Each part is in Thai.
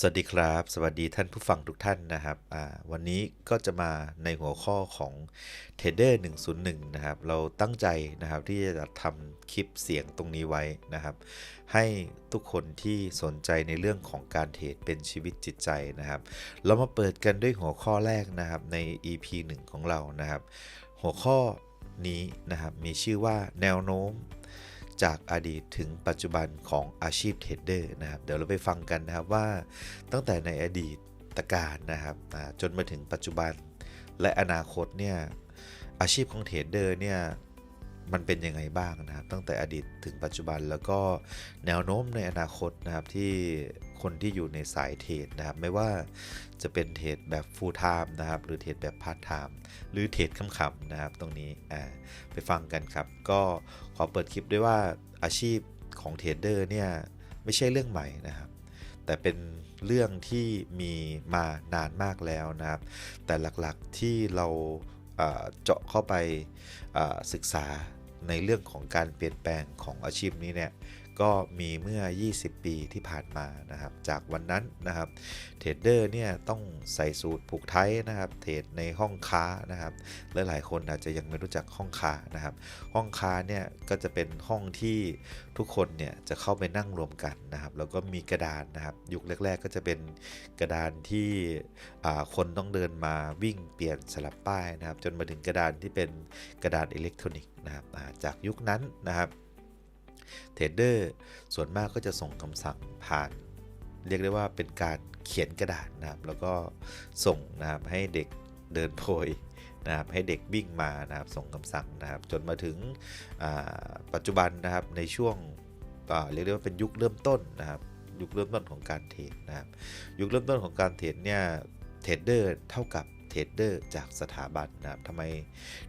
สวัสดีครับ สวัสดีท่านผู้ฟังทุกท่านนะครับวันนี้ก็จะมาในหัวข้อของ Trader 101 นะครับ เราตั้งใจนะครับที่จะทำคลิปเสียงตรงนี้ไว้นะครับ ให้ทุกคนที่สนใจในเรื่องของการเทรดเป็นชีวิตจิตใจนะครับ เรามาเปิดกันด้วยหัวข้อแรกนะครับใน EP 1 ของเรานะครับ หัวข้อนี้นะครับมีชื่อว่าแนวโน้ม จากอดีตถึงปัจจุบันของอาชีพเทรดเดอร์นะครับ เดี๋ยวเราไปฟังกันนะครับว่าตั้งแต่ในอดีตการนะครับจนมาถึงปัจจุบันและอนาคตเนี่ยอาชีพของเทรดเดอร์เนี่ย มันเป็นยังไงบ้างนะครับ ตั้งแต่อดีตถึงปัจจุบันแล้วก็แนวโน้มในอนาคตนะครับที่คนที่อยู่ในสายเทรดนะครับ ไม่ว่าจะเป็นเทรดแบบ full time นะครับ หรือเทรดแบบ part time หรือเทรดขำๆนะครับ ตรงนี้อ่าไปฟังกันครับ ก็ขอเปิดคลิปด้วยว่าอาชีพของเทรดเดอร์เนี่ยไม่ใช่เรื่องใหม่นะครับแต่เป็นเรื่องที่มีมานานมากแล้วนะครับ แต่หลักๆที่เราเจาะเข้าไปศึกษา ในเรื่องของการเปลี่ยนแปลงของอาชีพนี้เนี่ย ก็มีเมื่อ 20 ปีที่ผ่านมานะครับ จากวันนั้นนะครับเทรดเดอร์เนี่ยต้องใส่สูตรผูกไทยนะครับ เทรดในห้องค้านะครับและหลายคนอาจจะยังไม่รู้จักห้องค้านะครับ ห้องค้าเนี่ยก็จะเป็นห้องที่ทุกคนเนี่ยจะเข้าไปนั่งรวมกันนะครับ แล้วก็มีกระดานนะครับ ยุคแรก ๆ ก็จะเป็นกระดานที่คนต้องเดินมาวิ่งเปลี่ยนสลับป้ายนะครับ จนมาถึงกระดานที่เป็นกระดานอิเล็กทรอนิกส์นะครับจากยุคนั้นนะครับ เทรดเดอร์ส่วนมากก็จะส่งคำสั่งผ่าน เรียกได้ว่าเป็นการเขียนกระดาษนะครับ แล้วก็ส่งนะครับให้เด็กเดินโพยนะครับให้เด็กวิ่งมานะครับส่งคำสั่งนะครับ จนมาถึงปัจจุบันนะครับในช่วงเรียกได้ว่าเป็นยุคเริ่มต้นนะครับยุคเริ่มต้นของการเทรดนะครับยุคเริ่มต้นของการเทรดเนี่ยเทรดเดอร์เท่ากับ เทรดเดอร์จากสถาบันนะครับทำไม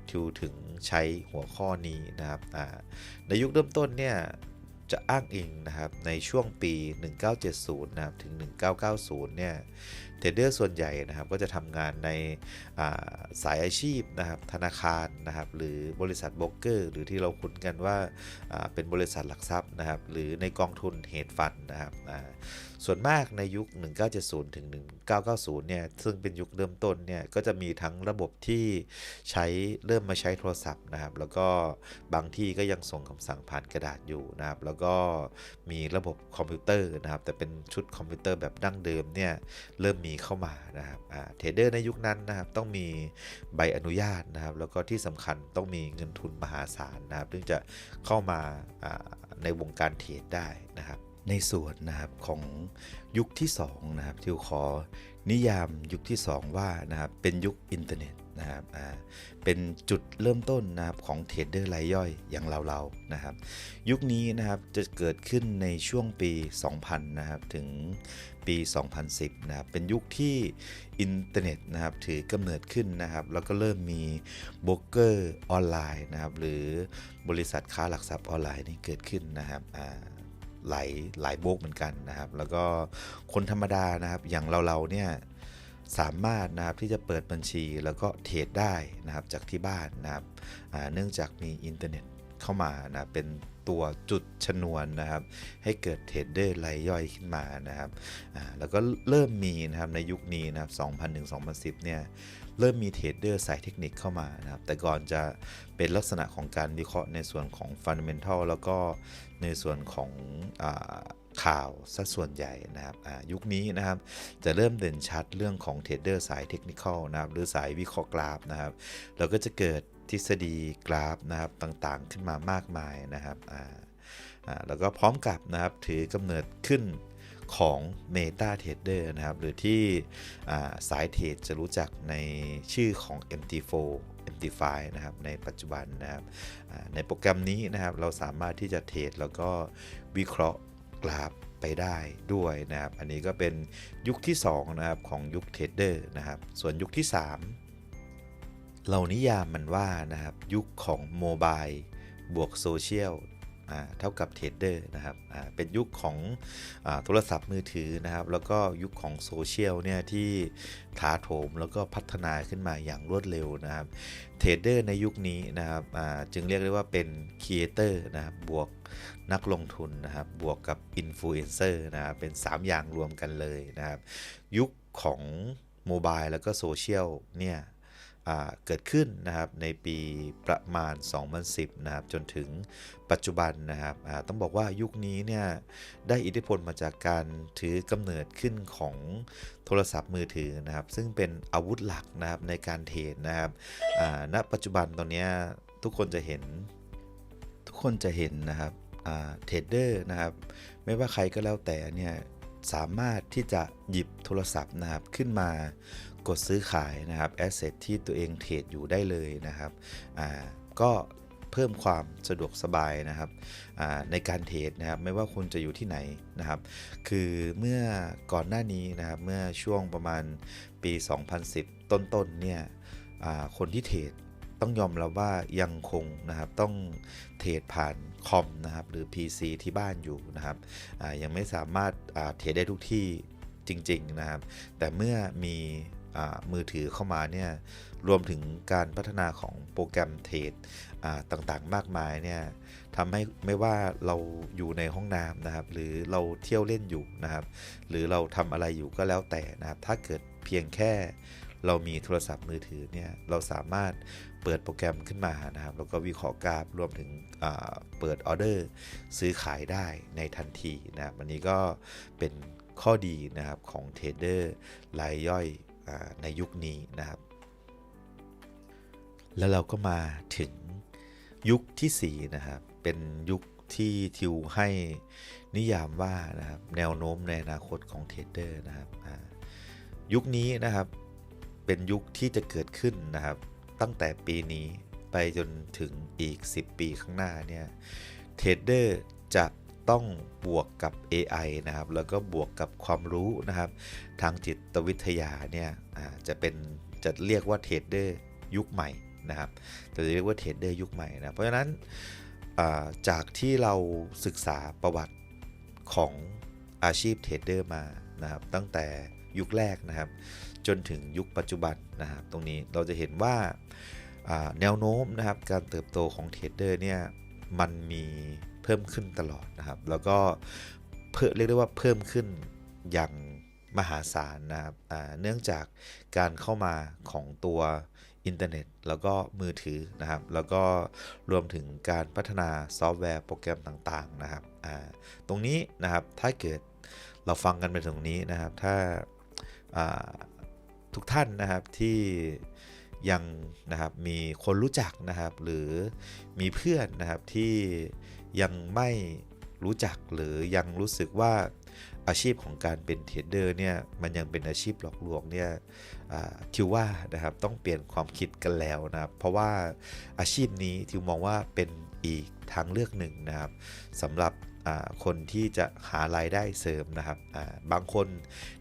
ทิวถึงใช้หัวข้อนี้นะครับในยุคเริ่มต้นเนี่ยจะอ้างอิงนะครับในช่วงปี 1970 นะครับถึง 1990 เนี่ยเทรดเดอร์ส่วนใหญ่นะครับก็จะทำงานในาสายอาชีพนะครับธนาคารนะครับหรือบริษัทโบรกเกอร์ หรือที่เราคุ้นกันว่าาเป็นบริษัทหลักทรัพย์นะครับหรือในกองทุนเฮดฟันนะครับ ส่วนมากในยุค 1970 ถึง 1990 เนี่ย ซึ่งเป็นยุคเริ่มต้นเนี่ย ก็จะมีทั้งระบบที่ใช้เริ่มมาใช้โทรศัพท์นะครับ แล้วก็บางที่ก็ยังส่งคำสั่งผ่านกระดาษอยู่นะครับ แล้วก็มีระบบคอมพิวเตอร์นะครับ แต่เป็นชุดคอมพิวเตอร์แบบดั้งเดิมเนี่ยเริ่มมีเข้ามานะครับเทรดเดอร์ในยุคนั้นนะครับต้องมีใบอนุญาตนะครับ แล้วก็ที่สำคัญต้องมีเงินทุนมหาศาลนะครับถึงจะเข้ามาอ่าในวงการเทรดได้นะครับ ในส่วนนะครับของยุคที่2นะครับที่ขอนิยามยุคที่ 2 ว่านะครับเป็นยุคอินเทอร์เน็ตนะครับอ่าเป็นจุดเริ่มต้นนะครับของเทรดเดอร์รายย่อยอย่างเราๆนะครับ ยุคนี้นะครับจะเกิดขึ้นในช่วงปี 2000 นะครับถึงปี 2010 นะครับเป็นยุคที่อินเทอร์เน็ตนะครับถือกำเนิดขึ้นนะครับ แล้วก็เริ่มมีโบรกเกอร์ออนไลน์นะครับ หรือบริษัทค้าหลักทรัพย์ออนไลน์นี่เกิดขึ้นนะครับอ่า หลายหลายโบกเหมือนกันนะครับ แล้วก็คนธรรมดานะครับ อย่างเราเราเนี่ยสามารถนะครับที่จะเปิดบัญชีแล้วก็เทรดได้นะครับจากที่บ้านนะครับเนื่องจากมีอินเทอร์เน็ต เข้ามานะเป็นตัวจุดชนวนนะครับ ให้เกิดเทรดเดอร์รายย่อยขึ้นมานะครับแล้วก็เริ่มมีนะครับในยุคนี้นะครับ 2001-2010 เนี่ยเริ่มมีเทรดเดอร์สายเทคนิคเข้ามานะครับ แต่ก่อนจะเป็นลักษณะของการวิเคราะห์ในส่วนของฟันเดเมนทัลแล้วก็ในส่วนของอข่าวสัดส่วนใหญ่นะครับยุคนี้นะครับ จะเริ่มเด่นชัดเรื่องของเทรดเดอร์สายเทคนิคนะครับหรือสายวิเคราะห์กราฟนะครับเราก็จะเกิด ทฤษฎีกราฟนะครับต่างๆ ขึ้นมามากมายนะครับแล้วก็พร้อมกับนะครับถือกำเนิดขึ้นของ Meta Trader นะครับ หรือที่สายเทรดจะรู้จักในชื่อของ MT4 MT5 นะครับ ในปัจจุบันนะครับในโปรแกรมนี้นะครับ เราสามารถที่จะเทรดแล้วก็วิเคราะห์กราฟไปได้ด้วยนะครับ อันนี้ก็เป็นยุคที่ 2 นะครับ ของยุคเทรดเดอร์นะครับ ส่วนยุคที่ 3 เรานิยามมันว่านะครับยุคของโมบายบวกโซเชียลเท่ากับเทรดเดอร์นะครับเป็นยุคของอโทรศัพท์มือถือนะครับ แล้วก็ยุคของโซเชียลเนี่ยที่ถาโถมแล้วก็พัฒนาขึ้นมาอย่างรวดเร็วนะครับเทรดเดอร์ในยุคนี้นะครับจึงเรียกได้ว่าเป็นครีเอเตอร์นะครับบวกนักลงทุนนะครับบวกกับอินฟลูเอนเซอร์นะครับเป็น 3 อย่างรวมกันเลยนะครับ ยุคของโมบายแล้วก็โซเชียลเนี่ย เกิดขึ้นนะครับในปีประมาณ 2010นะครับจนถึงปัจจุบันนะครับต้องบอกว่ายุคนี้เนี่ยได้อิทธิพลมาจากการถือกำเนิดขึ้นของโทรศัพท์มือถือนะครับ ซึ่งเป็นอาวุธหลักนะครับในการเทรดนะครับณปัจจุบันตอนนี้ทุกคนจะเห็นทุกคนจะเห็นนะครับเทรดเดอร์นะครับ ไม่ว่าใครก็แล้วแต่เนี่ย สามารถที่จะหยิบโทรศัพท์นะครับขึ้นมากดซื้อขายนะครับแอสเซทที่ตัวเองเทรดอยู่ได้เลยนะครับอ่าก็เพิ่มความสะดวกสบายนะครับในการเทรดนะครับไม่ว่าคุณจะอยู่ที่ไหนนะครับ คือเมื่อก่อนหน้านี้นะครับเมื่อช่วงประมาณปี 2010 ต้นๆเนี่ยคนที่เทรด ต้องยอมรับว่ายังคงนะครับต้องเทรดผ่านคอมนะครับหรือ PC ที่บ้านอยู่นะครับยังไม่สามารถเทรดได้ทุกที่จริงๆนะครับแต่เมื่อมีอมือถือเข้ามาเนี่ยรวมถึงการพัฒนาของโปรแกรมเทรดต่างๆมากมายเนี่ยทำให้ไม่ว่าเราอยู่ในห้องน้ำนะครับ หรือเราเที่ยวเล่นอยู่นะครับ หรือเราทำอะไรอยู่ก็แล้วแต่นะครับ ถ้าเกิดเพียงแค่ เรามีโทรศัพท์มือถือเนี่ยเราสามารถเปิดโปรแกรมขึ้นมานะครับแล้วก็วิเคราะห์กราฟรวมถึงเปิดออเดอร์ซื้อขายได้ในทันทีนะครับอันนี้ก็เป็นข้อดีนะครับของเทรดเดอร์รายย่อยอในยุคนี้นะครับ แล้วเราก็มาถึงยุคทีสี่4นะครับเป็นยุคที่ทิวให้นิยามว่านะครับแนวโน้มในอนาคตของเทรดเดอร์นะครับยุคนี้นะครับ เป็นยุคที่จะเกิดขึ้นนะครับ ตั้งแต่ปีนี้ไปจนถึงอีก 10 ปีข้างหน้าเนี่ยเทรดเดอร์จะต้องบวกกับ AI นะครับ แล้วก็บวกกับความรู้นะครับ ทางจิตวิทยาเนี่ยจะเป็นจะเรียกว่าเทรดเดอร์ยุคใหม่นะครับจะเรียกว่าเทรดเดอร์ยุคใหม่นะเพราะฉะนั้นจากที่เราศึกษาประวัติของอาชีพเทรดเดอร์มานะครับ ตั้งแต่ยุคแรกนะครับ จนถึงยุคปัจจุบันนะครับตรงนี้เราจะเห็นว่าแนวโน้มนะครับการเติบโตของเทรดเดอร์เนี่ยมันมีเพิ่มขึ้นตลอดนะครับ แล้วก็เพิ่มเรียกได้ว่าเพิ่มขึ้นอย่างมหาศาลนะครับเนื่องจากการเข้ามาของตัวอินเทอร์เน็ต แล้วก็มือถือนะครับ แล้วก็รวมถึงการพัฒนาซอฟต์แวร์โปรแกรมต่างๆนะครับตรงนี้นะครับถ้าเกิดเราฟังกันไปตรงนี้นะครับ ถ้า ทุกท่านนะครับที่ยังนะครับมีคนรู้จักนะครับ หรือมีเพื่อนนะครับที่ยังไม่รู้จักหรือยังรู้สึกว่าอาชีพของการเป็นเทรดเดอร์เนี่ยมันยังเป็นอาชีพหลอกลวงเนี่ยทิวว่านะครับต้องเปลี่ยนความคิดกันแล้วนะครับ เพราะว่าอาชีพนี้ทิวมองว่าเป็นอีกทางเลือกหนึ่งนะครับสำหรับคนที่จะหารายได้เสริมนะครับบางคน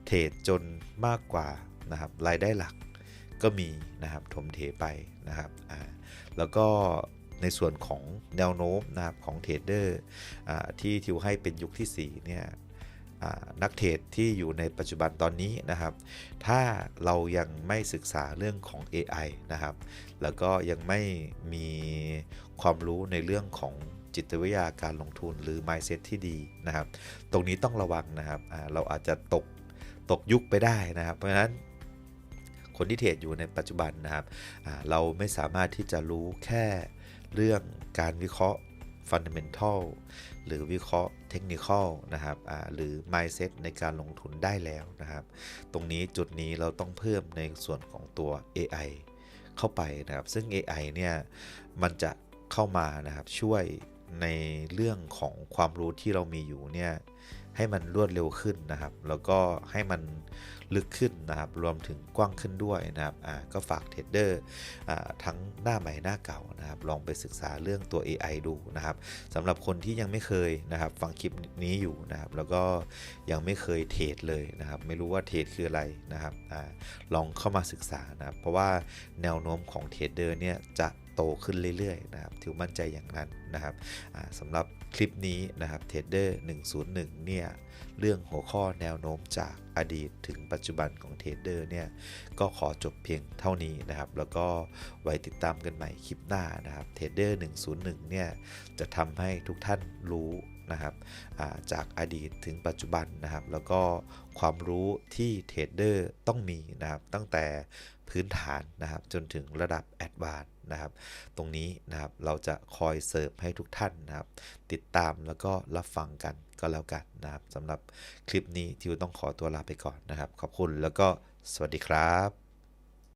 เทรดจนมากกว่า นะครับรายได้หลักก็มีนะครับถมเทไปนะครับอ่าแล้วก็ในส่วนของแนวโน้มนะครับของเทรดเดอร์ที่ทิวให้เป็นยุคที่4เนี่ยนักเทรดที่อยู่ในปัจจุบันตอนนี้นะครับ ถ้าเรายังไม่ศึกษาเรื่องของ AI นะครับ แล้วก็ยังไม่มีความรู้ในเรื่องของจิตวิทยาการลงทุนหรือ mindset ที่ดีนะครับ ตรงนี้ต้องระวังนะครับ เราอาจจะตกตกยุคไปได้นะครับ เพราะฉะนั้น คนที่เทรดอยู่ในปัจจุบันนะครับเราไม่สามารถที่จะรู้แค่เรื่องการวิเคราะห์ fundamental หรือวิเคราะห์เทคนิคอลนะครับหรือ mindset ในการลงทุนได้แล้วนะครับ ตรงนี้จุดนี้เราต้องเพิ่มในส่วนของตัว AI เข้าไปนะครับ ซึ่ง AI เนี่ย มันจะเข้ามานะครับช่วยในเรื่องของความรู้ที่เรามีอยู่เนี่ย ให้มันรวดเร็วขึ้นนะครับ แล้วก็ให้มันลึกขึ้นนะครับ รวมถึงกว้างขึ้นด้วยนะครับอ่าก็ฝากเทรดเดอร์อ่าทั้งหน้าใหม่หน้าเก่านะครับ ลองไปศึกษาเรื่องตัว AI ดูนะครับสำหรับคนที่ยังไม่เคยนะครับ ฟังคลิปนี้อยู่นะครับ แล้วก็ยังไม่เคยเทรดเลยนะครับ ไม่รู้ว่าเทรดคืออะไรนะครับอาลองเข้ามาศึกษานะครับ เพราะว่าแนวโน้มของเทรดเดอร์เนี่ยจะ โตขึ้นเรื่อยๆนะครับทิวมั่นใจอย่างนั้นนะครับสำหรับคลิปนี้นะครับเทรดเดอร์101 เนี่ยเรื่องหัวข้อแนวโน้มจากอดีตถึงปัจจุบันของเทรดเดอร์เนี่ยก็ขอจบเพียงเท่านี้นะครับ แล้วก็ไว้ติดตามกันใหม่คลิปหน้านะครับเทรดเดอร์101 เนี่ยจะทำให้ทุกท่านรู้นะครับจากอดีตถึงปัจจุบันนะครับ แล้วก็ ความรู้ที่เทรดเดอร์ต้องมีนะครับ ตั้งแต่พื้นฐานนะครับ จนถึงระดับแอดวานซ์นะครับ ตรงนี้นะครับเราจะคอยเสิร์ฟให้ทุกท่านนะครับ ติดตามแล้วก็รับฟังกันก็แล้วกันนะครับสำหรับคลิปนี้ทิวต้องขอตัวลาไปก่อนนะครับ ขอบคุณแล้วก็สวัสดีครับ